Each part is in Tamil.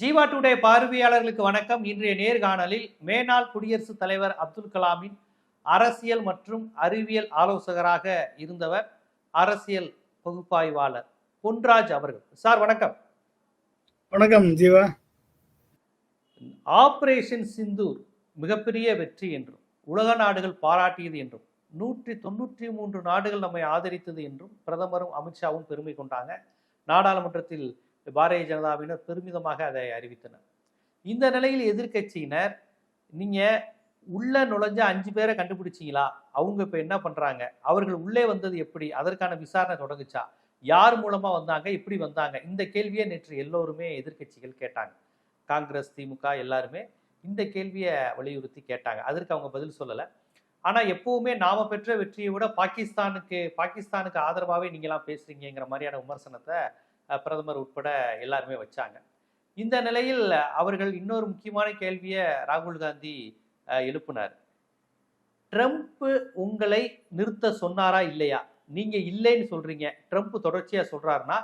ஜீவா டுடே பார்வையாளர்களுக்கு வணக்கம். இன்றைய நேர்காணலில் மேனாள் குடியரசுத் தலைவர் அப்துல் கலாமின் அரசியல் மற்றும் அறிவியல் ஆலோசகராக இருந்தவர் அரசியல் பகுப்பாய்வாளர் பொன்ராஜ் அவர்கள். சார் வணக்கம். வணக்கம் ஜீவா. ஆபரேஷன் சிந்தூர் மிகப்பெரிய வெற்றி என்றும் உலக நாடுகள் பாராட்டியது என்றும் நூற்றி தொண்ணூற்றி மூன்று நாடுகள் நம்மை ஆதரித்தது என்றும் பிரதமரும் அமித்ஷாவும் பெருமை கொண்டாங்க. நாடாளுமன்றத்தில் பாரதிய ஜனதாவினர் பெருமிதமாக அதை அறிவித்தனர். இந்த நிலையில் எதிர்க்கட்சியினர் நீங்கள் உள்ளே நுழைஞ்ச அஞ்சு பேரை கண்டுபிடிச்சீங்களா? அவங்க இப்போ என்ன பண்ணுறாங்க அவர்கள் உள்ளே வந்தது எப்படி? அதற்கான விசாரணை தொடங்குச்சா? யார் மூலமாக வந்தாங்க? எப்படி வந்தாங்க? இந்த கேள்வியை நேற்று எல்லோருமே எதிர்க்கட்சிகள் கேட்டாங்க. காங்கிரஸ் திமுக எல்லாருமே இந்த கேள்வியை வலியுறுத்தி கேட்டாங்க. அதற்கு அவங்க பதில் சொல்லலை. ஆனால் எப்பவுமே நாம பெற்ற வெற்றியை விட பாகிஸ்தானுக்கு பாகிஸ்தானுக்கு ஆதரவாகவே நீங்களாம் பேசுறீங்கிற மாதிரியான விமர்சனத்தை பிரதமர் உட்பட எல்லாருமே வச்சாங்க. இந்த நிலையில் அவர்கள் இன்னொரு முக்கியமான கேள்வியை ராகுல் காந்தி எழுப்பினார். ட்ரம்ப் உங்களை நிறுத்த சொன்னாரா இல்லையா? நீங்க இல்லைன்னு சொல்றீங்க. ட்ரம்ப் தொடர்ச்சியா சொல்றாருன்னா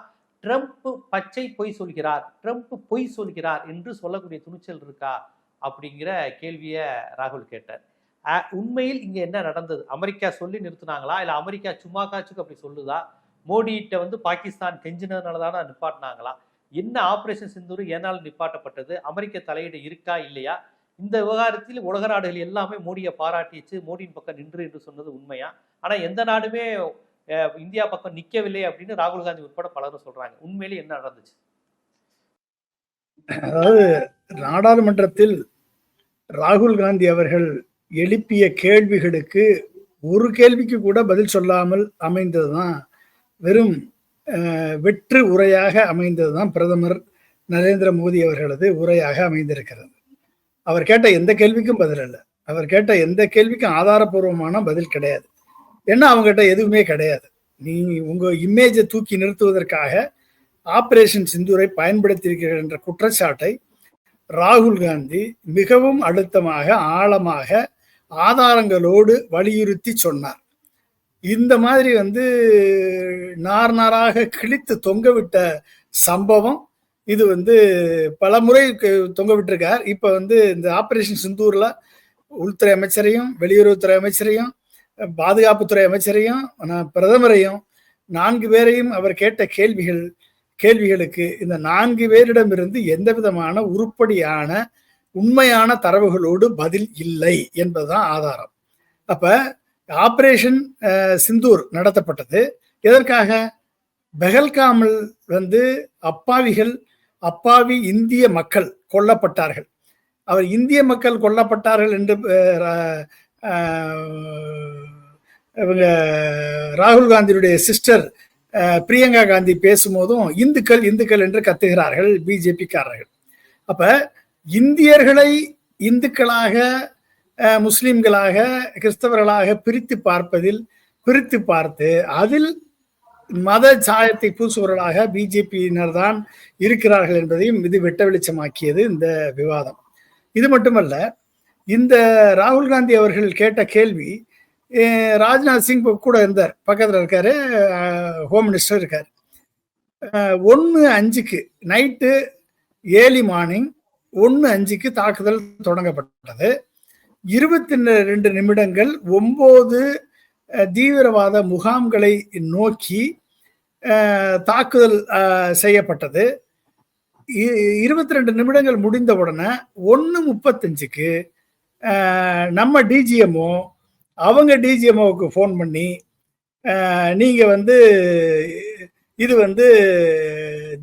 ட்ரம்ப் பச்சை பொய் சொல்கிறார் ட்ரம்ப் பொய் சொல்கிறார் என்று சொல்லக்கூடிய துணிச்சல் இருக்கா? அப்படிங்கிற கேள்வியை ராகுல் கேட்டார். உண்மையில் இங்க என்ன நடந்தது? அமெரிக்கா சொல்லி நிறுத்துனாங்களா? இல்ல அமெரிக்கா சும்மா காச்சுக்கு அப்படி சொல்லுதா? மோடிகிட்ட வந்து பாகிஸ்தான் கெஞ்சினதுனால தானே நிப்பாட்டினாங்களா? என்ன ஆப்ரேஷன் சிந்தூர் ஏனால் நிப்பாட்டப்பட்டது? அமெரிக்க தலையீடு இருக்கா? இல்லையா? இந்த விவகாரத்தில் உலக நாடுகள் எல்லாமே மோடியை பாராட்டிச்சு. மோடியின் பக்கம் நின்று என்று சொன்னது உண்மையா? ஆனால் எந்த நாடுமே இந்தியா பக்கம் நிற்கவில்லை அப்படின்னு ராகுல் காந்தி உட்பட பலரும் சொல்றாங்க. உண்மையிலே என்ன நடந்துச்சு? அதாவது நாடாளுமன்றத்தில் ராகுல் காந்தி அவர்கள் எழுப்பிய கேள்விகளுக்கு ஒரு கேள்விக்கு கூட பதில் சொல்லாமல் அமைந்ததுதான் வெறும் வெற்று உரையாக அமைந்ததுதான் பிரதமர் நரேந்திர மோடி அவர்களது உரையாக அமைந்திருக்கிறது. அவர் கேட்ட எந்த கேள்விக்கும் பதில் இல்லை அவர் கேட்ட எந்த கேள்விக்கும் ஆதாரபூர்வமான பதில் கிடையாது. ஏன்னா அவங்ககிட்ட எதுவுமே கிடையாது. நீ உங்க இமேஜை தூக்கி நிறுத்துவதற்காக ஆபரேஷன் சிந்தூரை பயன்படுத்தியிருக்கிறீர்கள் என்ற குற்றச்சாட்டை ராகுல் காந்தி மிகவும் அழுத்தமாக ஆழமாக ஆதாரங்களோடு வலியுறுத்தி சொன்னார். இந்த மாதிரி வந்து நார் நாராக கிழித்து தொங்கவிட்ட சம்பவம் இது வந்து பல முறை தொங்க விட்டுருக்கார். இப்போ வந்து இந்த ஆபரேஷன் சிந்தூரில் உள்துறை அமைச்சரையும் வெளியுறவுத்துறை அமைச்சரையும் பாதுகாப்புத்துறை அமைச்சரையும் நான் பிரதமரையும் நான்கு பேரையும் அவர் கேட்ட கேள்விகள் கேள்விகளுக்கு இந்த நான்கு பேரிடமிருந்து எந்த விதமான உருப்படியான உண்மையான தரவுகளோடு பதில் இல்லை என்பதுதான் ஆதாரம். அப்போ ஆப்ரேஷன் சிந்தூர் நடத்தப்பட்டது. எதற்காக? பெஹல்காமில் வந்து அப்பாவிகள் அப்பாவி இந்திய மக்கள் கொல்லப்பட்டார்கள். அவர் இந்திய மக்கள் கொல்லப்பட்டார்கள் என்று இவங்க ராகுல் காந்தியுடைய சிஸ்டர் பிரியங்கா காந்தி பேசும்போதும் இந்துக்கள் இந்துக்கள் என்று கத்துகிறார்கள் பிஜேபிக்காரர்கள். அப்ப இந்தியர்களை இந்துக்களாக முஸ்லிம்களாக கிறிஸ்தவர்களாக பிரித்து பார்ப்பதில் பிரித்து பார்த்து அதில் மத சாயத்தை பூசுபவர்களாக பிஜேபியினர் தான் இருக்கிறார்கள் என்பதையும் இது வெட்ட வெளிச்சமாக்கியது இந்த விவாதம். இது மட்டுமல்ல இந்த ராகுல் காந்தி அவர்கள் கேட்ட கேள்வி ராஜ்நாத் சிங் கூட இருந்தார் பக்கத்தில் இருக்காரு ஹோம் மினிஸ்டர் இருக்கார். ஒன்று அஞ்சுக்கு நைட்டு ஏர்லி மார்னிங் ஒன்று அஞ்சுக்கு தாக்குதல் தொடங்கப்பட்டது. இருபத்தி ரெண்டு நிமிடங்கள் ஒம்பது தீவிரவாத முகாம்களை நோக்கி தாக்குதல் செய்யப்பட்டது. இருபத்தி ரெண்டு நிமிடங்கள் முடிந்த உடனே ஒன்று முப்பத்தஞ்சுக்கு நம்ம டிஜிஎம்ஓ அவங்க டிஜிஎம்ஓவுக்கு ஃபோன் பண்ணி நீங்கள் வந்து இது வந்து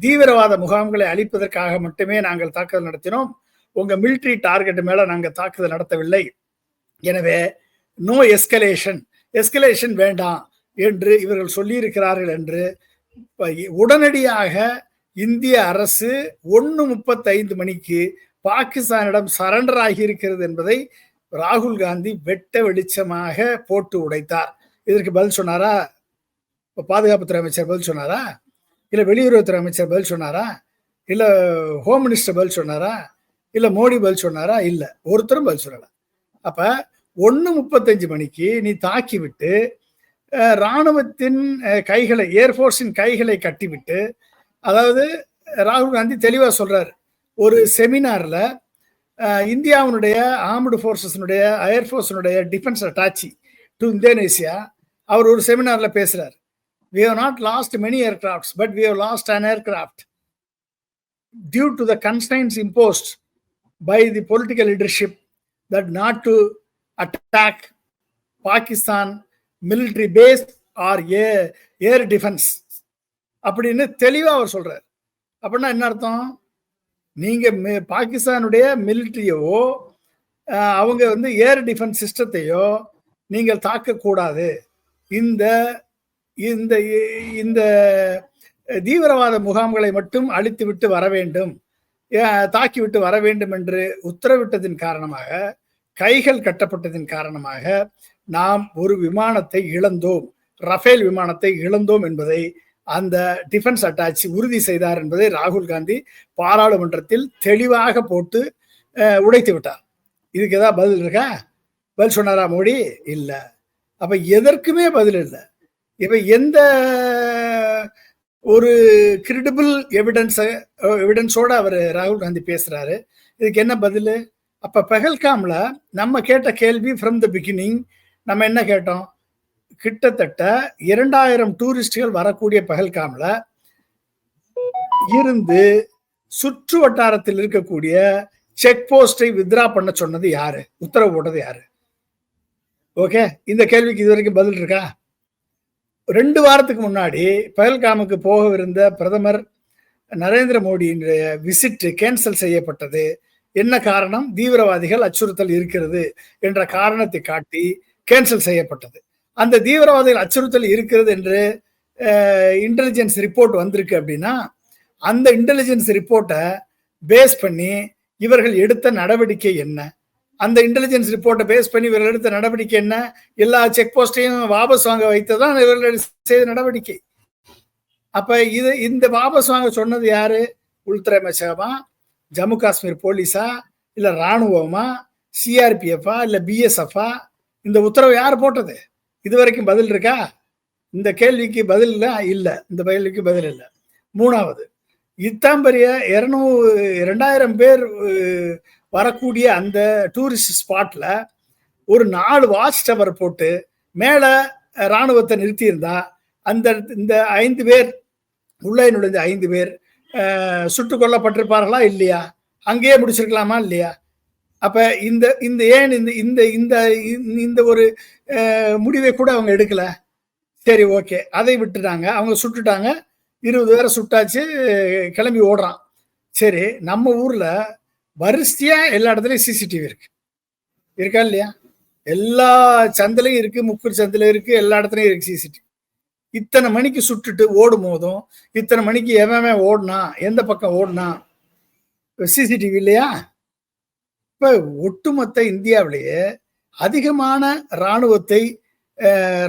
தீவிரவாத முகாம்களை அழிப்பதற்காக மட்டுமே நாங்கள் தாக்குதல் நடத்தினோம். உங்கள் மிலிட்ரி டார்கெட் மேலே நாங்கள் தாக்குதல் நடத்தவில்லை. எனவே நோ எஸ்கலேஷன் எஸ்கலேஷன் வேண்டாம் என்று இவர்கள் சொல்லியிருக்கிறார்கள் என்று உடனடியாக இந்திய அரசு ஒன்று முப்பத்தைந்து மணிக்கு பாகிஸ்தானிடம் சரண்டர் ஆகியிருக்கிறது என்பதை ராகுல் காந்தி வெட்ட வெளிச்சமாக போட்டு உடைத்தார். இதற்கு பதில் சொன்னாரா? இப்ப பாதுகாப்புத்துறை அமைச்சர் பதில் சொன்னாரா? இல்லை வெளியுறவுத்துறை அமைச்சர் பதில் சொன்னாரா? இல்லை ஹோம் மினிஸ்டர் பதில் சொன்னாரா? இல்லை மோடி பதில் சொன்னாரா? இல்லை. ஒருத்தரும் பதில் சொல்லல. அப்ப ஒன்று முப்பத்தஞ்சு மணிக்கு நீ தாக்கி விட்டு இராணுவத்தின் ராணுவத்தின் கைகளை ஏர்ஃபோர்ஸின் கைகளை கட்டிவிட்டு அதாவது ராகுல் காந்தி தெளிவாக சொல்றாரு. ஒரு செமினார்ல இந்தியாவினுடைய ஆர்ம்டு ஃபோர்ஸஸ்னுடைய ஏர்ஃபோர்ஸினுடைய டிஃபென்ஸ் அட்டாச்சி டு இந்தோனேசியா அவர் ஒரு செமினார்ல பேசுறார். We have not lost many aircrafts but we have lost an aircraft due to the constraints imposed by the political leadership that not to attack pakistan military base or air, air defense. அப்படின்னு தெளிவாக அவர் சொல்கிறார் அப்படின்னா என்ன அர்த்தம்? நீங்க பாகிஸ்தானுடைய மிலிட்ரியவோ அவங்க வந்து ஏர் டிஃபென்ஸ் சிஸ்டத்தையோ நீங்கள் தாக்கக்கூடாது. இந்த இந்த இந்த தீவிரவாத முகாம்களை மட்டும் அழித்துவிட்டு வர வேண்டும். தாக்கிவிட்டு வர வேண்டும் என்று உத்தரவிட்டதின் காரணமாக கைகள் கட்டப்பட்டதின் காரணமாக நாம் ஒரு விமானத்தை இழந்தோம். ரஃபேல் விமானத்தை இழந்தோம் என்பதை அந்த டிஃபென்ஸ் அட்டாச்சி உறுதி செய்தார் என்பதை ராகுல் காந்தி பாராளுமன்றத்தில் தெளிவாக போட்டு உடைத்து விட்டார். இதுக்கு ஏதாவது பதில் இருக்கா? பதில் சொன்னாரா மோடி? இல்லை. அப்ப எதற்குமே பதில் இல்லை. இப்ப எந்த ஒரு கிரெடிபிள் எவிடன்ஸ் எவிடன்ஸோட அவர் ராகுல் காந்தி பேசுறாரு. இதுக்கு என்ன பதில்? அப்போ பெஹல்காம்ல நம்ம கேட்ட கேள்வி ஃப்ரம் த பிகினிங் நம்ம என்ன கேட்டோம்? கிட்டத்தட்ட இரண்டாயிரம் டூரிஸ்டுகள் வரக்கூடிய பகல்காமில் இருந்து சுற்று வட்டாரத்தில் இருக்கக்கூடிய செக் போஸ்டை வித்ரா பண்ண சொன்னது யாரு? உத்தரவு போட்டது யாரு? ஓகே இந்த கேள்விக்கு இது வரைக்கும் பதில் இருக்கா? ரெண்டு வாரத்துக்கு முன்னாடி பகல்காமுக்கு போகவிருந்த பிரதமர் நரேந்திர மோடியினுடைய விசிட் கேன்சல் செய்யப்பட்டது. என்ன காரணம்? தீவிரவாதிகள் அச்சுறுத்தல் இருக்கிறது என்ற காரணத்தை காட்டி கேன்சல் செய்யப்பட்டது. அந்த தீவிரவாதிகள் அச்சுறுத்தல் இருக்கிறது என்று இன்டெலிஜென்ஸ் ரிப்போர்ட் வந்திருக்கு அப்படின்னா அந்த இன்டெலிஜென்ஸ் ரிப்போர்ட்டை பேஸ் பண்ணி இவர்கள் எடுத்த நடவடிக்கை என்ன? அந்த இன்டெலிஜென்ஸ் ரிப்போர்ட்டை பேஸ் பண்ணி இவர்கள் எடுத்த நடவடிக்கை என்ன? எல்லா செக் போஸ்டையும் வாபஸ் வாங்க வைத்ததான் இவர்கள் செய்த நடவடிக்கை. அப்ப இது இந்த வாபஸ் வாங்க சொன்னது யாரு? உள்துறை அமைச்சகமா? ஜம்மு காஷ்மீர் போலீஸா இல்லை இராணுவமா சிஆர்பிஎஃபா இல்லை பிஎஸ்எஃபா இந்த உத்தரவு யார் போட்டது? இது வரைக்கும் பதில் இருக்கா? இந்த கேள்விக்கு பதில் இல்லை இந்த கேள்விக்கு பதில் இல்லை. மூணாவது இத்தாம்பரிய பெரிய இருநூறு ரெண்டாயிரம் பேர் வரக்கூடிய அந்த டூரிஸ்ட் ஸ்பாட்ல ஒரு நாலு வாட்ச் டவர் போட்டு மேலே இராணுவத்தை ராணுவத்தை நிறுத்தியிருந்தா அந்த இந்த ஐந்து பேர் உள்ளே நுழைந்த ஐந்து பேர் சுட்டுக் கொல்லப்பட்டிருப்பார்களா இல்லையா? அங்கேயே முடிச்சிருக்கலாமா இல்லையா? அப்ப இந்த இந்த ஏன் இந்த இந்த இந்த இந்த ஒரு முடிவை கூட அவங்க எடுக்கல. சரி ஓகே. அதை விட்டுட்டாங்க. அவங்க சுட்டுட்டாங்க. இருபது பேரை சுட்டாச்சு. கிளம்பி ஓடுறான். சரி நம்ம ஊர்ல வரிசையா எல்லா இடத்துலயும் சிசிடிவி இருக்கு. இருக்கா இல்லையா? எல்லா சந்திலையும் இருக்கு. முக்கூர் சந்தில இருக்கு. எல்லா இடத்துலயும் இருக்கு சிசிடிவி. இத்தனை மணிக்கு சுட்டுட்டு ஓடும் போதும் இத்தனை மணிக்கு எவன் எவன் ஓடுனா எந்த பக்கம் ஓடுனா சிசிடிவி இல்லையா? இப்ப ஒட்டுமொத்த இந்தியாவிலேயே அதிகமான இராணுவத்தை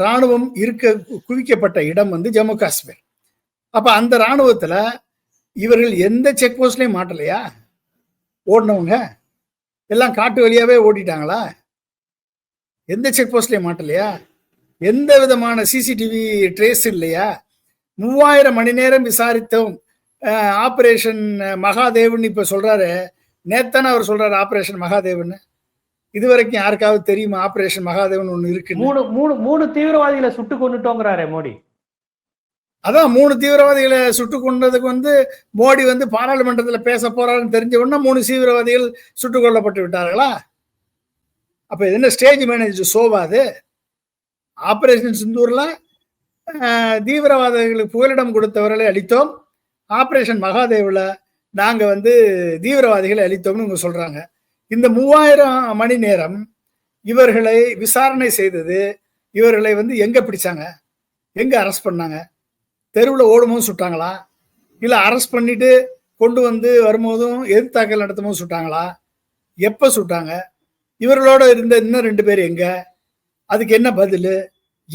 இராணுவம் இருக்க குவிக்கப்பட்ட இடம் வந்து ஜம்மு காஷ்மீர். அப்ப அந்த இராணுவத்துல இவர்கள் எந்த செக் போஸ்ட்லையும் மாட்டலையா? ஓடினவங்க? எல்லாம் காட்டு வழியாவே ஓடிட்டாங்களா? எந்த செக் போஸ்ட்லையும் மாட்டலையா? எந்த விதமான சிசிடிவி ட்ரேஸ் இல்லையா? மூவாயிரம் மணி நேரம் விசாரித்தோம். ஆபரேஷன் மகாதேவன் இப்ப சொல்றாரு. நேத்தானே அவர் சொல்றாரு ஆபரேஷன் மகாதேவன் இது வரைக்கும் யாருக்காவது தெரியுமா? ஆபரேஷன் மகாதேவன் ஒண்ணு இருக்கு மூணு மூணு மூணு தீவிரவாதிகளை சுட்டு கொண்டுட்டோங்கிறாரே மோடி. அதான் மூணு தீவிரவாதிகளை சுட்டு கொண்டதுக்கு வந்து மோடி வந்து பாராளுமன்றத்துல பேச போறாருன்னு தெரிஞ்ச உடனே மூணு தீவிரவாதிகள் சுட்டுக் கொல்லப்பட்டு விட்டார்களா? அப்ப இது என்ன ஸ்டேஜ் மேனேஜ் சோவாது ஆபரேஷன் சிந்தூர்ல தீவிரவாதிகளுக்கு புகலிடம் கொடுத்தவர்களை அளித்தோம் ஆபரேஷன் மகாதேவில் நாங்கள் வந்து தீவிரவாதிகளை அளித்தோம்னு இவங்க சொல்கிறாங்க இந்த மூவாயிரம் மணி நேரம் இவர்களை விசாரணை செய்தது இவர்களை வந்து எங்கே பிடிச்சாங்க? எங்கே அரெஸ்ட் பண்ணாங்க? தெருவில் ஓடும்போது சுட்டாங்களா? இல்லை அரெஸ்ட் பண்ணிட்டு கொண்டு வந்து வரும்போதும் எதிர்த்தாக்கல் நடத்தும் போது சுட்டாங்களா? எப்போ சுட்டாங்க? இவர்களோட இருந்த இன்னும் ரெண்டு பேர் எங்கே? அதுக்கு என்ன பதில்?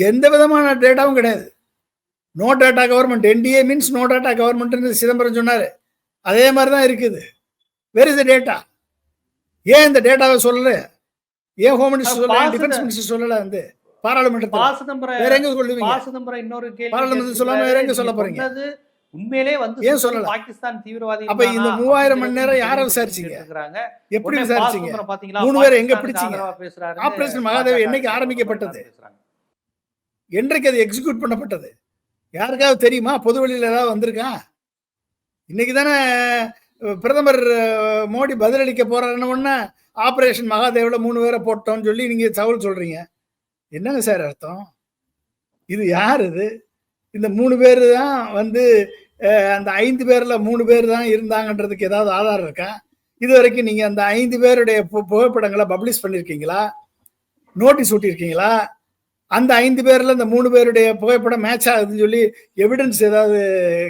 எந்த விதமான டேட்டாவும் கிடையாது. No data government NDA means no data government Chidambaram சொன்னாரு. அதே மாதிரி தான் இருக்குது. வேர் இஸ் த டேட்டா ஏன் இந்த டேட்டாவை சொல்லல? ஏன் ஹோம் மினிஸ்டர் சொல்லல? டிஃபென்ஸ் மினிஸ்டர் சொல்லல வந்து? பாராளுமன்றத்தில். வேற எங்க சொல்லுவீங்க? இன்னொரு பாராளுமன்றத்தில் சொல்லாம வேற எங்க சொல்ல போறீங்க? உண்மையிலே வந்து ஏன் சொல்லல? பாகிஸ்தான் தீவிரவாதி அப்ப இந்த 3000 மணி நேரம் யாரை விசாரிச்சீங்க? எப்படி விசாரிச்சீங்க? மூணு பேரை எங்க பிடிச்சீங்க? ஆபரேஷன் மகாதேவ் என்னைக்கு ஆரம்பிக்கப்பட்டது? என்றைக்கு அது எக்ஸிக்யூட் பண்ணப்பட்டது? யாருக்காவது தெரியுமா? பொது வழியில் ஏதாவது வந்திருக்கான் இன்னைக்கு தானே பிரதமர் மோடி பதிலளிக்க போறாருன்னு ஒன்னே ஆப்ரேஷன் மகாதேவில் மூணு பேரை போட்டோம்னு சொல்லி நீங்கள் தகவல் சொல்றீங்க. என்னங்க சார் அர்த்தம்? இது யார் இது? இந்த மூணு பேர் தான் வந்து அந்த ஐந்து பேரில் மூணு பேர் தான் இருந்தாங்கன்றதுக்கு ஏதாவது ஆதாரம் இருக்கா? இது வரைக்கும் நீங்கள் அந்த ஐந்து பேருடைய பு- புகைப்படங்களை பப்ளிஷ் பண்ணியிருக்கீங்களா நோட்டீஸ் ஊட்டியிருக்கீங்களா அந்த ஐந்து பேர்ல இந்த மூணு பேருடைய புகைப்படம் மேட்ச் ஆகுதுன்னு சொல்லி எவிடன்ஸ் ஏதாவது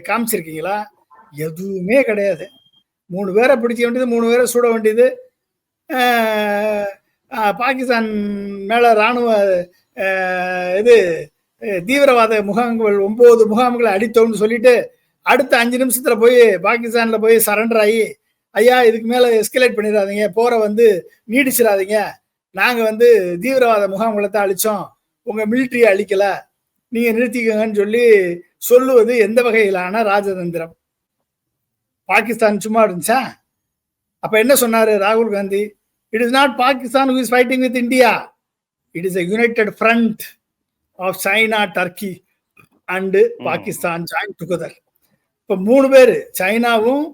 காமிச்சிருக்கீங்களா? எதுவுமே கிடையாது. மூணு பேரை பிடிக்க வேண்டியது மூணு பேரை சுட வேண்டியது. பாகிஸ்தான் மேல ராணுவ இது தீவிரவாத முகாம்கள் ஒன்பது முகாம்களை அடித்தோம்னு சொல்லிட்டு அடுத்த அஞ்சு நிமிஷத்துல போய் பாகிஸ்தான்ல போய் சரண்டர் ஆகி ஐயா இதுக்கு மேல எஸ்கலேட் பண்ணிடாதீங்க போற வந்து நீடிச்சிடாதீங்க. நாங்க வந்து தீவிரவாத முகாம்களை தான் அழிச்சோம். உங்க மிலிட்டரியை அழிக்கல. நீங்க நிறுத்திக்கங்கன்னு சொல்லி சொல்லுவது எந்த வகையிலான ராஜதந்திரம்? பாகிஸ்தான் சும்மா இருந்துச்சா? அப்ப என்ன சொன்னாரு ராகுல் Gandhi? It is not Pakistan who is fighting with India it is a united front of China Turkey and Pakistan join together இப்போ மூணு பேர் சைனாவும்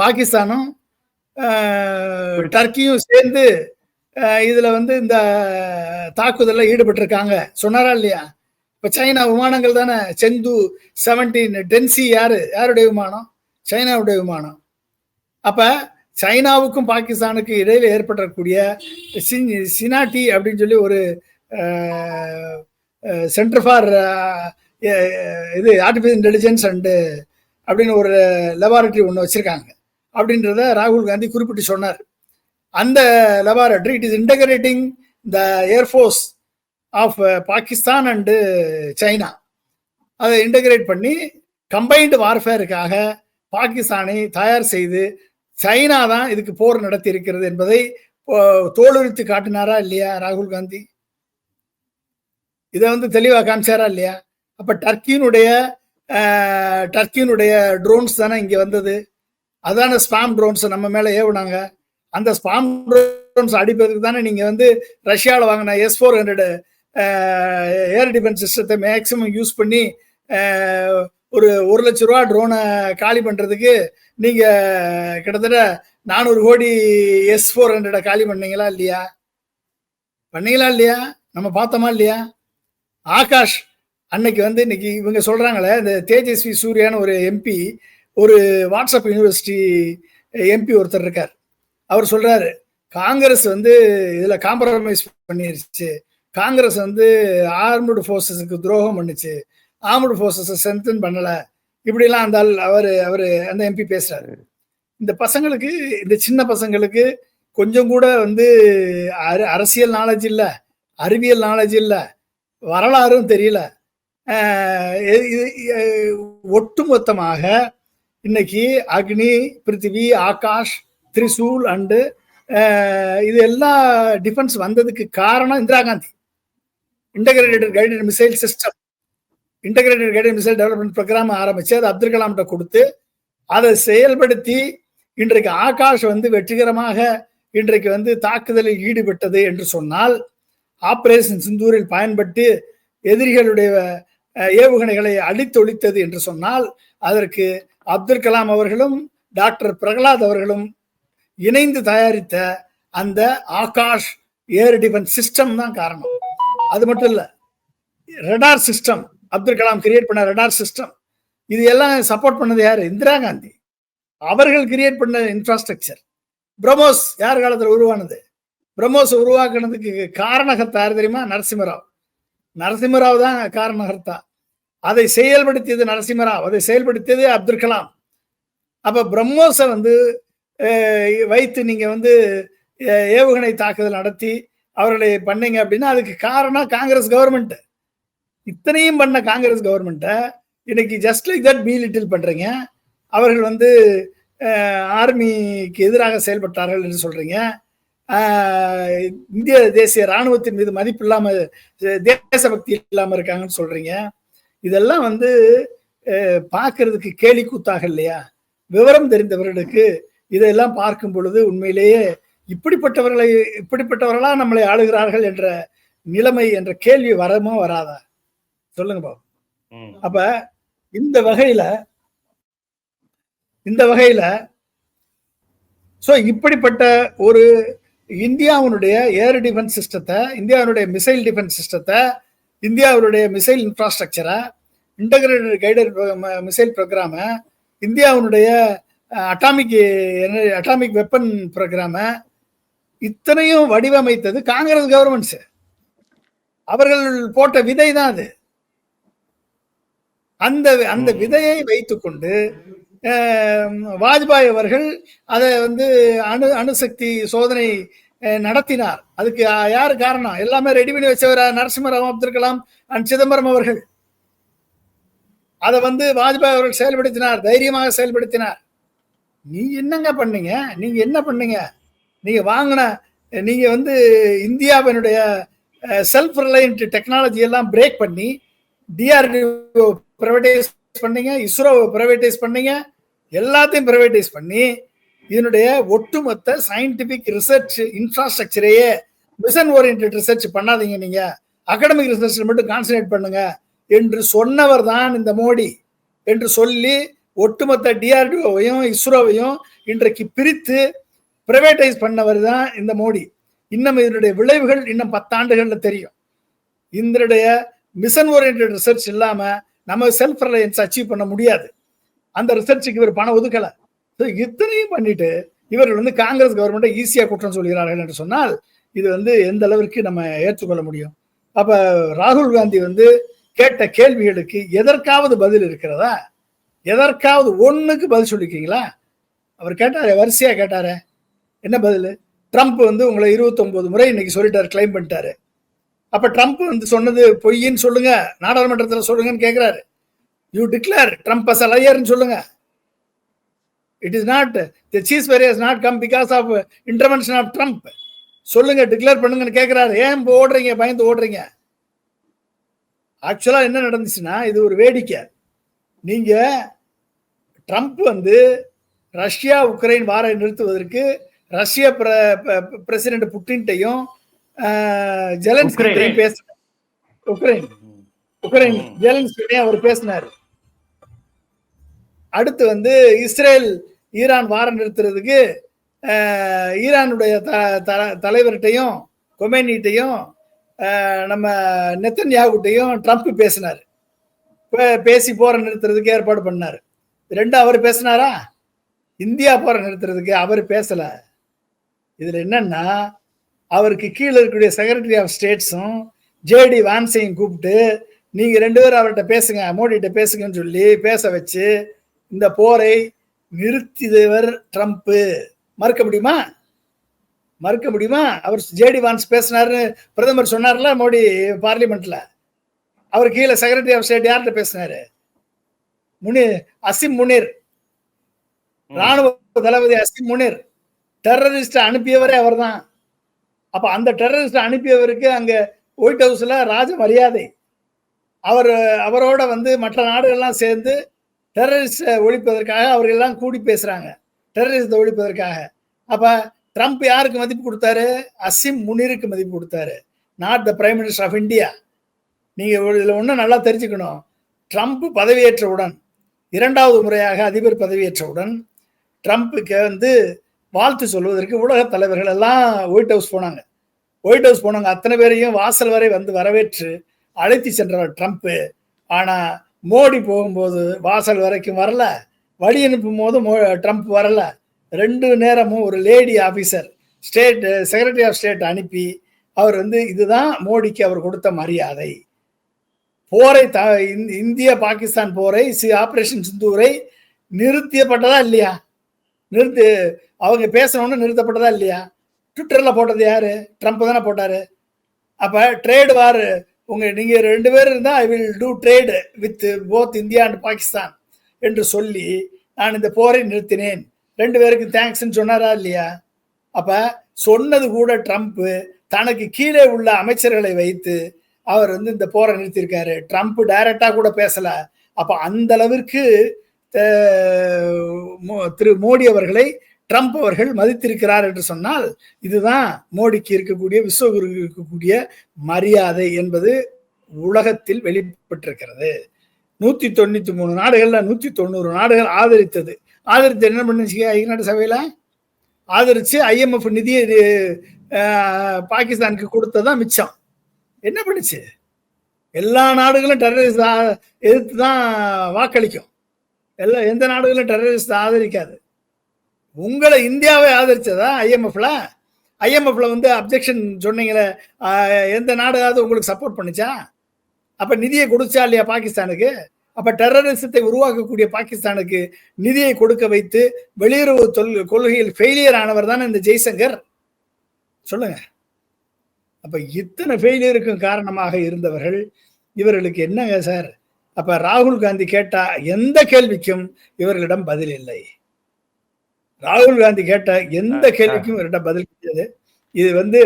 பாகிஸ்தானும் டர்க்கியும் சேர்ந்து இதில் வந்து இந்த தாக்குதலில் ஈடுபட்டிருக்காங்க. சொன்னாரா இல்லையா? இப்போ சைனா விமானங்கள் தானே? செந்து செவன்டீன் டென்சி யாரு? யாருடைய விமானம்? சைனாவுடைய விமானம். அப்போ சைனாவுக்கும் பாகிஸ்தானுக்கும் இடையில் ஏற்படக்கூடிய சின்- சினாட்டி அப்படின்னு சொல்லி ஒரு சென்டர் ஃபார் இது ஆர்டிஃபிஷியல் இன்டெலிஜென்ஸ் அண்டு அப்படின்னு ஒரு லெபார்டரி ஒன்று வச்சுருக்காங்க. அப்படின்றத ராகுல் காந்தி குறிப்பிட்டு சொன்னார். அந்த laboratory it is integrating the air force of Pakistan and China அதை இன்டகிரேட் பண்ணி கம்பைன்டு வார்ஃபேருக்காக பாகிஸ்தானை தயார் செய்து சைனா தான் இதுக்கு போர் நடத்தி இருக்கிறது என்பதை தோலுரித்து காட்டினாரா இல்லையா ராகுல் காந்தி? இதை வந்து தெளிவாக காமிச்சாரா இல்லையா? அப்போ டர்க்கியினுடைய டர்க்கியினுடைய ட்ரோன்ஸ் தானே இங்கே வந்தது. அதான ஸ்பாம் ட்ரோன்ஸை நம்ம மேலே ஏவுனாங்க. அந்த ஸ்பாம் ட்ரோன்ஸ் அடிப்பதற்கு தானே நீங்கள் வந்து ரஷ்யாவில் வாங்கின S four hundred air defence சிஸ்டத்தை மேக்சிமம் யூஸ் பண்ணி ஒரு ஒரு லட்ச ரூபா ட்ரோனை காலி பண்ணுறதுக்கு நீங்கள் கிட்டத்தட்ட நானூறு கோடி எஸ் ஃபோர் ஹண்ட்ரடை காலி பண்ணீங்களா இல்லையா? பண்ணீங்களா இல்லையா? நம்ம பார்த்தோமா இல்லையா? ஆகாஷ் அன்னைக்கு வந்து இன்னைக்கு இவங்க சொல்கிறாங்களே இந்த தேஜஸ்வி சூர்யான்னு ஒரு எம்பி ஒரு வாட்ஸ்அப் யூனிவர்சிட்டி எம்பி ஒருத்தர் இருக்கார். அவர் சொல்றாரு காங்கிரஸ் வந்து இதுல காம்ப்ரமைஸ் பண்ணிருச்சு. காங்கிரஸ் வந்து ஆர்முடு ஃபோர்ஸஸுக்கு துரோகம் பண்ணுச்சு. ஆர்முடு ஃபோர்ஸஸை ஸ்ட்ரென்தன் பண்ணல. இப்படிலாம் அந்த ஆள் அவர் அவர் அந்த எம்பி பேசுறாரு. இந்த பசங்களுக்கு இந்த சின்ன பசங்களுக்கு கொஞ்சம் கூட வந்து அரு அரசியல் நாலேஜ் இல்லை அறிவியல் நாலேஜ் இல்லை வரலாறும் தெரியல. ஒட்டுமொத்தமாக இன்னைக்கு அக்னி பிருத்திவி ஆகாஷ் திரிசூல் அண்டு இது எல்லா டிஃபென்ஸ் வந்ததுக்கு காரணம் Indira Gandhi. Integrated guided missile system integrated guided missile development programme ஆரம்பிச்சு அதை அப்துல் கலாம்கிட்ட கொடுத்து அதை செயல்படுத்தி இன்றைக்கு ஆகாஷ் வந்து வெற்றிகரமாக இன்றைக்கு வந்து தாக்குதலில் ஈடுபட்டது என்று சொன்னால் ஆபரேஷன் சிந்தூரில் பயன்பட்டு எதிரிகளுடைய ஏவுகணைகளை அழித்தொழித்தது என்று சொன்னால் அதற்கு அப்துல் கலாம் அவர்களும் டாக்டர் பிரகலாத் அவர்களும் இணைந்து தயாரித்த அந்த ஆகாஷ் ஏர் டிஃபென்ஸ் சிஸ்டம் தான் காரணம். அது மட்டும் இல்லை radar system Abdul Kalam create பண்ண ரெடார் சிஸ்டம் இது எல்லாம் சப்போர்ட் பண்ணது யார்? இந்திரா காந்தி. அவர்கள் கிரியேட் பண்ண இன்ஃப்ராஸ்ட்ரக்சர் பிரம்மோஸ் யார் காலத்தில் உருவானது? பிரம்மோஸ் உருவாக்குனதுக்கு காரணகர்த்தா யார் தெரியுமா? நரசிம்மராவ். நரசிம்மராவ் தான் காரணகர்த்தா. அதை செயல்படுத்தியது நரசிம்மராவ் அதை செயல்படுத்தியது அப்துல் கலாம். அப்ப பிரம்மோஸை வந்து வைத்து நீங்கள் வந்து ஏவுகணை தாக்குதல் நடத்தி அவர்களை பண்ணீங்க அப்படின்னா அதுக்கு காரணம் காங்கிரஸ் கவர்மெண்ட். இத்தனையும் பண்ண காங்கிரஸ் கவர்மெண்ட்டை இன்னைக்கு just like that belittle பண்ணுறீங்க அவர்கள் வந்து ஆர்மிக்கு எதிராக செயல்பட்டார்கள் என்று சொல்கிறீங்க இந்திய தேசிய ராணுவத்தின் மீது மதிப்பு இல்லாமல் தேசபக்தி இல்லாமல் இருக்காங்கன்னு சொல்கிறீங்க இதெல்லாம் வந்து பார்க்கறதுக்கு கேலி கூத்தாக இல்லையா? விவரம் தெரிந்தவர்களுக்கு இதெல்லாம் பார்க்கும் பொழுது உண்மையிலேயே இப்படிப்பட்டவர்களை இப்படிப்பட்டவர்களா நம்மளை ஆளுகிறார்கள் என்ற நிலைமை என்ற கேள்வி வரமோ வராதா சொல்லுங்க பாபு. அப்ப இந்த வகையில இந்த வகையில சோ இப்படிப்பட்ட ஒரு இந்தியாவுடைய ஏர் டிஃபென்ஸ் சிஸ்டத்தை இந்தியாவுடைய மிசைல் டிஃபென்ஸ் சிஸ்டத்தை இந்தியாவுடைய மிசைல் இன்ஃப்ராஸ்ட்ரக்சரை இன்டகிரேட்டட் கைடட் மிசைல் ப்ரோக்ராம இந்தியாவுடைய அட்டாமிக் அட்டாமிக் வெப்பன் ப்ரோக்ராம இத்தனையும் வடிவமைத்தது காங்கிரஸ் கவர்மெண்ட்ஸ். அவர்கள் போட்ட விதை தான் அது. அந்த அந்த விதையை வைத்துக்கொண்டு வாஜ்பாய் அவர்கள் அதை வந்து அணு அணுசக்தி சோதனை நடத்தினார். அதுக்கு யாரு காரணம்? எல்லாமே ரெடி பண்ணி வச்சவர் நரசிம்மராவ் அப்துல் கலாம் அண்ட் சிதம்பரம் அவர்கள். அதை வந்து வாஜ்பாய் அவர்கள் செயல்படுத்தினார் தைரியமாக செயல்படுத்தினார். நீ என்னங்க பண்ணீங்க? நீங்க என்ன பண்ணீங்க? நீங்க வாங்கின நீங்க வந்து இந்தியாவினுடைய செல்ஃப் ரிலையன்ட் டெக்னாலஜி எல்லாம் பிரேக் பண்ணி டிஆர்டிஓ பிரைவேடைஸ் பண்ணீங்க இஸ்ரோ ப்ரைவேட்டைஸ் பண்ணீங்க எல்லாத்தையும் பிரைவேடைஸ் பண்ணி இதனுடைய ஒட்டுமொத்த சயின்டிபிக் ரிசர்ச் இன்ஃப்ராஸ்ட்ரக்சரையே மிஷன் ஓரியன்ட் ரிசர்ச் பண்ணாதீங்க நீங்க. அகாடமிக் ரிசர்ச் மட்டும் கான்சன்ட்ரேட் பண்ணுங்க. என்று சொன்னவர் தான் இந்த மோடி. என்று சொல்லி ஒட்டுமொத்த டிஆர்டிஓவையும் இஸ்ரோவையும் இன்றைக்கு பிரித்து பிரைவேட்டைஸ் பண்ணவர் தான் இந்த மோடி. இன்னும் இதனுடைய விளைவுகள் இன்னும் பத்தாண்டுகள்ல தெரியும். இதனுடைய மிஷன் ஓரியன்ட் ரிசர்ச் இல்லாம நம்ம செல்ஃப் ரிலையன்ஸ் அச்சீவ் பண்ண முடியாது. அந்த ரிசர்ச்சுக்கு இவர் பணம் ஒதுக்கலை. இத்தனையும் பண்ணிட்டு இவர்கள் வந்து காங்கிரஸ் கவர்மெண்ட்டை ஈஸியாக குற்றம் சொல்கிறார்கள் என்று சொன்னால் இது வந்து எந்த அளவிற்கு நம்ம ஏற்றுக்கொள்ள முடியும்? அப்போ ராகுல் காந்தி வந்து கேட்ட கேள்விகளுக்கு எதற்காவது பதில் இருக்கிறதா? எதற்காவது ஒன்றுக்கு பதில் சொல்லிருக்கீங்களா? அவர் கேட்டார் வரிசையாக கேட்டார். என்ன பதில்? ட்ரம்ப் வந்து உங்களை 29 முறை இன்னைக்கு சொல்லிட்டார் கிளைம் பண்ணிட்டாரு. அப்போ ட்ரம்ப் வந்து சொன்னது பொய்ன்னு சொல்லுங்க நாடாளுமன்றத்தில் சொல்லுங்கன்னு கேட்குறாரு யூ டிக்ளேர் ட்ரம்ப் அஸ் அலையர்னு சொல்லுங்க. It is not the cease very is not come because of intervention of Trump சொல்லுங்க டிக்ளேர் பண்ணுங்கன்னு கேட்குறாரு ஏன் இப்போ ஓடுறீங்க? பயந்து ஓடுறீங்க? ஆக்சுவலாக என்ன நடந்துச்சுன்னா இது ஒரு வேடிக்கை. நீங்க ட்ரம்ப் வந்து ரஷ்யா உக்ரைன் வாரை நிறுத்துவதற்கு ரஷ்ய பிரசிடென்ட் புட்டின்ட்டையும் ஜெலன்ஸ்கிட்டையும் பேச உக்ரைன். உக்ரைன் ஜெலன்ஸ்கிட்டையும் அவர் பேசினார். அடுத்து வந்து இஸ்ரேல் ஈரான் வாரம் நிறுத்துறதுக்கு ஈரானுடைய த தலைவர்கிட்டையும் கொமேனிட்டையும் நம்ம நெத்தன்யாகுட்டையும் ட்ரம்ப் பேசினார். பேசி போற நிறுத்துறதுக்கு ஏற்பாடு பண்ணார். ரெண்டு அவர் பேசினாரா? இந்தியா போற நிறுத்துறதுக்கு அவர் பேசல. இதுல என்னன்னா அவருக்கு கீழே இருக்கக்கூடிய செக்ரட்டரி ஆஃப் ஸ்டேட்ஸும் ஜேடி வான்சையும் கூப்பிட்டு நீங்க ரெண்டு பேரும் அவர்கிட்ட பேசுங்க மோடிகிட்ட பேசுங்கன்னு சொல்லி பேச வச்சு இந்த போரை நிறுத்தியவர் ட்ரம்ப்பு. மறுக்க முடியுமா? மறுக்க முடியுமா? அவர் ஜேடி வான்ஸ் பேசினாருன்னு பிரதமர் சொன்னார்ல மோடி பார்லிமெண்ட்ல. அவர் கீழே செக்ரட்டரி ஆஃப் ஸ்டேட் யார்கிட்ட பேசினாரு? முனி அசிம் முனிர். ராணுவ தளபதி அசிம் முனிர். டெரரிஸ்ட் அனுப்பியவரே அவர்தான். அப்ப அந்த டெரரிஸ்ட் அனுப்பியவருக்கு அங்க ஒயிட் ஹவுஸ்ல ராஜ மரியாதை. அவர் அவரோட வந்து மற்ற நாடுகள்லாம் சேர்ந்து டெரரிஸ்ட் ஒழிப்பதற்காக அவர்கள் எல்லாம் கூடி பேசுறாங்க. டெரரிஸ்ட் ஒழிப்பதற்காக. அப்ப ட்ரம்ப் யாருக்கு மதிப்பு கொடுத்தாரு? அசிம் முனிருக்கு மதிப்பு கொடுத்தாரு. Not the prime minister of India நீங்க இதில் ஒன்றும் நல்லா தெரிஞ்சுக்கணும். ட்ரம்ப் பதவியேற்றவுடன் இரண்டாவது முறையாக அதிபர் பதவியேற்றவுடன் ட்ரம்ப்புக்கு வந்து வாழ்த்து சொல்வதற்கு உலக தலைவர்கள் எல்லாம் ஒயிட் ஹவுஸ் போனாங்க. ஒயிட் ஹவுஸ் போனாங்க அத்தனை பேரையும் வாசல் வரை வந்து வரவேற்று அழைத்து சென்றார் ட்ரம்ப்பு. ஆனால் மோடி போகும்போது வாசல் வரைக்கும் வரல. வழி அனுப்பும் போது மோ ட்ரம்ப் வரல. ரெண்டு நேரமும் ஒரு lady officer state secretary of state அனுப்பி அவர் வந்து இதுதான் மோடிக்கு அவர் கொடுத்த மரியாதை. போரை த இந்திய பாகிஸ்தான் போரை சி- ஆப்ரேஷன் சிந்தூரை நிறுத்தியப்பட்டதா இல்லையா? நிறுத்து அவங்க பேசணும்னு நிறுத்தப்பட்டதா இல்லையா? ட்விட்டரில் போட்டது யார்? ட்ரம்ப் தானே போட்டார். அப்போ ட்ரேடு வார் உங்கள் நீங்கள் ரெண்டு பேர் இருந்தால் I will do trade with both India and Pakistan என்று சொல்லி நான் இந்த போரை நிறுத்தினேன். ரெண்டு பேருக்கு தேங்க்ஸ்ன்னு சொன்னாரா இல்லையா? அப்போ சொன்னது கூட ட்ரம்ப்பு தனக்கு கீழே உள்ள அமைச்சர்களை வைத்து அவர் வந்து இந்த போரை நிறுத்தியிருக்காரு. ட்ரம்ப் டைரக்டா கூட பேசல. அப்ப அந்த அளவிற்கு மோ- திரு மோடி அவர்களை ட்ரம்ப் அவர்கள் மதித்திருக்கிறார் என்று சொன்னால் இதுதான் மோடிக்கு இருக்கக்கூடிய விஸ்வகுருக்கு இருக்கக்கூடிய மரியாதை என்பது உலகத்தில் வெளிப்பட்டிருக்கிறது. நூத்தி தொண்ணூத்தி மூணு நாடுகள்ல நூத்தி தொண்ணூறு நாடுகள் ஆதரித்தது. ஆதரித்து என்ன பண்ணுச்சு ஐநாடு சபையில? ஆதரிச்சு ஐஎம்எஃப் நிதியை பாகிஸ்தானுக்கு கொடுத்ததான் மிச்சம். என்ன பண்ணுச்சு? எல்லா நாடுகளும் டெரரிஸ்ட் எதிர்த்து தான் வாக்களிக்கும். எல்லா எந்த நாடுகளும் டெரரிஸ்ட் ஆதரிக்காது. உங்களை இந்தியாவை ஆதரிச்சதா ஐஎம்எஃப்ல ஐஎம்எஃப்ல வந்து அப்ஜெக்ஷன் சொன்னீங்களே எந்த நாடாவது உங்களுக்கு சப்போர்ட் பண்ணுச்சா? அப்ப நிதியை கொடுச்சா இல்லையா பாகிஸ்தானுக்கு? அப்ப டெரரிசத்தை உருவாக்கக்கூடிய பாகிஸ்தானுக்கு நிதியை கொடுக்க வைத்து வெளியுறவு தொல் கொள்கையில் ஃபெயிலியர் ஆனவர் தானே இந்த ஜெய்சங்கர்? சொல்லுங்க. அப்ப இத்தனை ஃபெயிலியருக்கும் காரணமாக இருந்தவர்கள் இவர்களுக்கு என்னங்க சார் அப்ப ராகுல் காந்தி கேட்டா எந்த கேள்விக்கும் இவர்களிடம் பதில் இல்லை. ராகுல் காந்தி கேட்ட எந்த கேள்விக்கும் இவர்கிட்ட பதில் கிடையாது. இது வந்து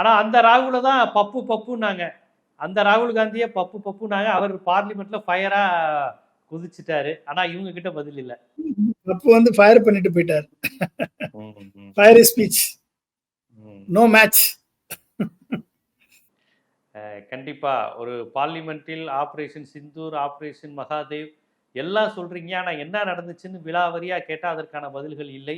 ஆனா அந்த ராகுல தான் பப்பு பப்புனாங்க அந்த ராகுல் காந்தியே பப்பு பப்புனாங்க அவர் பார்லிமெண்ட்ல ஃபயரா குதிச்சிட்டாரு. ஆனா இவங்க கிட்ட பதில் இல்ல. அப்போ வந்து ஃபயர் பண்ணிட்டு போயிட்டார். Fire speech. நோ மேட்ச் கண்டிப்பாக ஒரு பார்லிமெண்ட்டில் ஆப்ரேஷன் சிந்தூர் ஆப்ரேஷன் மகாதேவ் எல்லாம் சொல்கிறீங்க ஆனால் என்ன நடந்துச்சுன்னு விலாவரியாக கேட்டால் அதற்கான பதில்கள் இல்லை.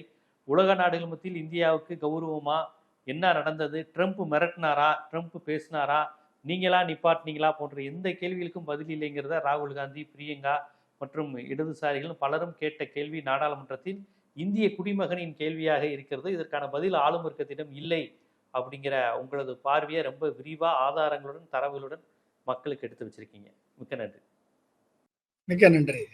உலக நாடுகள் மத்தியில் இந்தியாவுக்கு கௌரவமாக என்ன நடந்தது? ட்ரம்ப் மிரட்டினாரா? ட்ரம்ப் பேசினாரா? நீங்களா நிப்பாட்டினீங்களா? போன்ற எந்த கேள்விகளுக்கும் பதில் இல்லைங்கிறத ராகுல் காந்தி பிரியங்கா மற்றும் இடதுசாரிகளும் பலரும் கேட்ட கேள்வி நாடாளுமன்றத்தில் இந்திய குடிமகனின் கேள்வியாக இருக்கிறது. இதற்கான பதில் ஆளும் வர்க்கத்திடம் இல்லை. அப்படிங்கிற உங்களது பார்வையை ரொம்ப விரிவாக ஆதாரங்களுடன் தரவுகளுடன் மக்களுக்கு எடுத்து வச்சிருக்கீங்க. மிக்க நன்றி. மிக்க நன்றி.